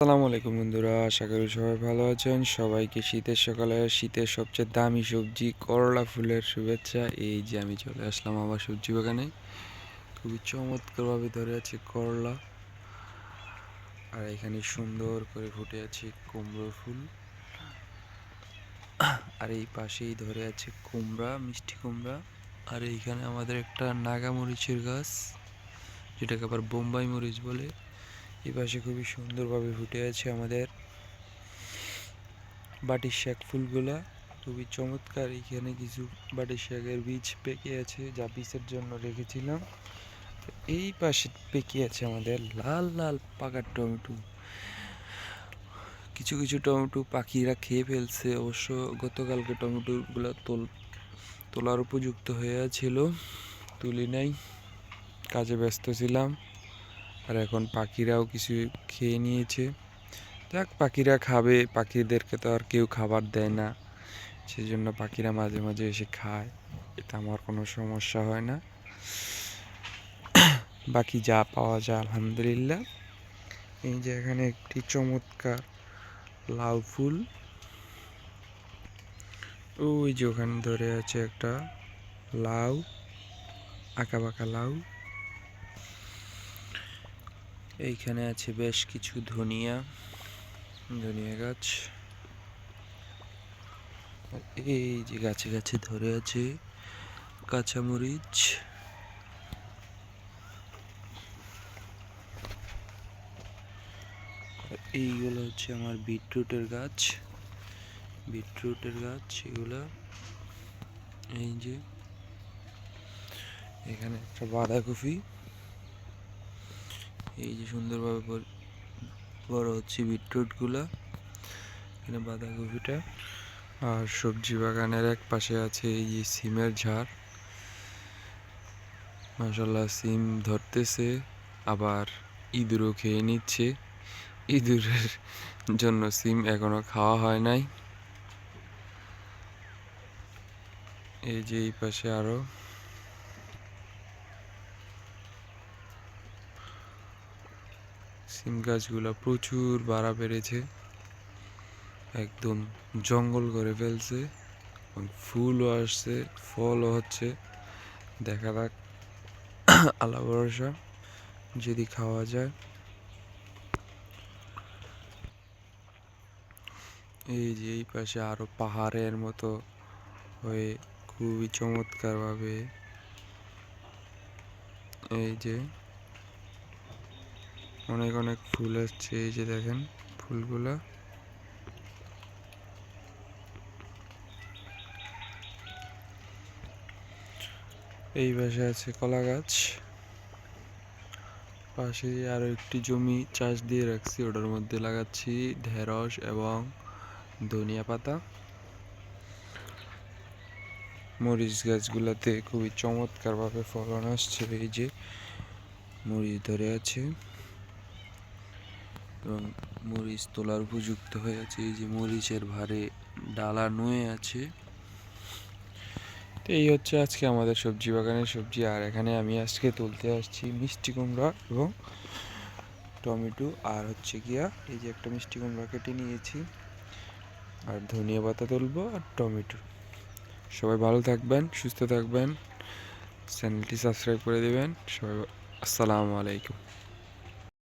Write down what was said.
আসসালামু আলাইকুম বন্ধুরা, আশা করি সবাই ভালো আছেন। সবাইকে শীতের সকালে শীতের সবচেয়ে দামি সবজি করলা ফুলের শুভেচ্ছা। এই যে আমি চলে আসলাম আমার সবজি বাগানে। খুবই চমৎকারভাবে ধরে আছে করলা। আর এখানে সুন্দর করে ফুটে আছে কুমড়ো ফুল। আর এই পাশেই ধরে আছে কুমড়া, মিষ্টি কুমড়া। আর এইখানে আমাদের একটা নাগা মরিচের গাছ, যেটাকে আবার বোম্বাই মরিচ বলে। এই পাশে খুবই সুন্দরভাবে ফুটে আছে আমাদের বাটির শাক ফুলগুলা। খুবই চমৎকার, এখানে কিছু বাটির শাকের বীজ পেকে আছে, যা বীজের জন্য রেখেছিলাম। এই পাশে পেকে আছে আমাদের লাল লাল পাকা টমেটো। কিছু কিছু টমেটো পাখিরা খেয়ে ফেলছে, অবশ্য গতকালকে টমেটোগুলো তোল, তোলার উপযুক্ত হয়ে ছিল তুলি নাই, কাজে ব্যস্ত ছিলাম। আর এখন পাখিরাও কিছু খেয়ে নিয়েছে। যাক পাখিরা খাবে, পাখিদেরকে তো আর কেউ খাবার দেয় না। সেই জন্য পাখিরা মাঝে মাঝে এসে খায়। এতে আমার কোনো সমস্যা হয় না। বাকি যা পাওয়া যায়, আলহামদুলিল্লাহ। এই যে এখানে একটি চমৎকার লাউ ফুল। ওই যে ওখানে ধরে আছে একটা লাউ আঁকা বাঁকা লাউ। এইখানে আছে বেশ কিছু ধনিয়া ধনিয়া গাছ। এই যে গাছে গাছে ধরে আছে কাঁচামরিচ। এইগুলো হচ্ছে আমার বিটরুটের গাছ। বিটরুটের গাছ এগুলা। এই যে এখানে একটা বাঁধাকপি। এই যে সুন্দরভাবে বড়- হচ্ছে বিটরুটগুলা, এখানে বাঁধাকপিটা। আর সবজি বাগানের এক পাশে আছে এই যে সিমের ঝাড়। মাসাল্লাহ সিম ধরতেছে, আবার ইঁদুরও খেয়ে নিচ্ছে। ইঁদুরের জন্য সিম এখনও খাওয়া হয় নাই। এই যে এই পাশে আরও সিম গাছগুলো প্রচুর বাড়া বেড়েছে। একদম জঙ্গল করে ফেলছে এবং ফুলও আসছে, ফলও হচ্ছে। দেখা যাক। আল্লাহ ভরসা, যদি খাওয়া যায়। এই যে এই পাশে আরও পাহাড়ের মতো হয়ে খুবই চমৎকারভাবে এই যে অনেক অনেক ফুল আসছে, এই যে দেখেন ফুলগুলা। এই পাশে আছে কলা গাছ। পাশে আরও একটি জমি চাষ দিয়ে রাখছি, ওটার মধ্যে লাগাচ্ছি ঢেঁড়স এবং ধনিয়া পাতা। মরিচ গাছগুলাতে খুবই চমৎকারভাবে ফলন আসছে, এই যে মরিচ ধরে আছে। এবং মরিচ তোলার উপযুক্ত হয়ে আছে। এই যে মরিচের ভারে ডালা নুয়ে আছে। তো এই হচ্ছে আজকে আমাদের সবজি বাগানের সবজি। আর এখানে আমি আজকে তুলতে আসছি মিষ্টি কুমড়া এবং টমেটো। আর হচ্ছে গিয়া এই যে একটা মিষ্টি কুমড়া কেটে নিয়েছি। আর ধনিয়া পাতা তুলবো আর টমেটো। সবাই ভালো থাকবেন, সুস্থ থাকবেন। চ্যানেলটি সাবস্ক্রাইব করে দেবেন। সবাই আসসালামু আলাইকুম।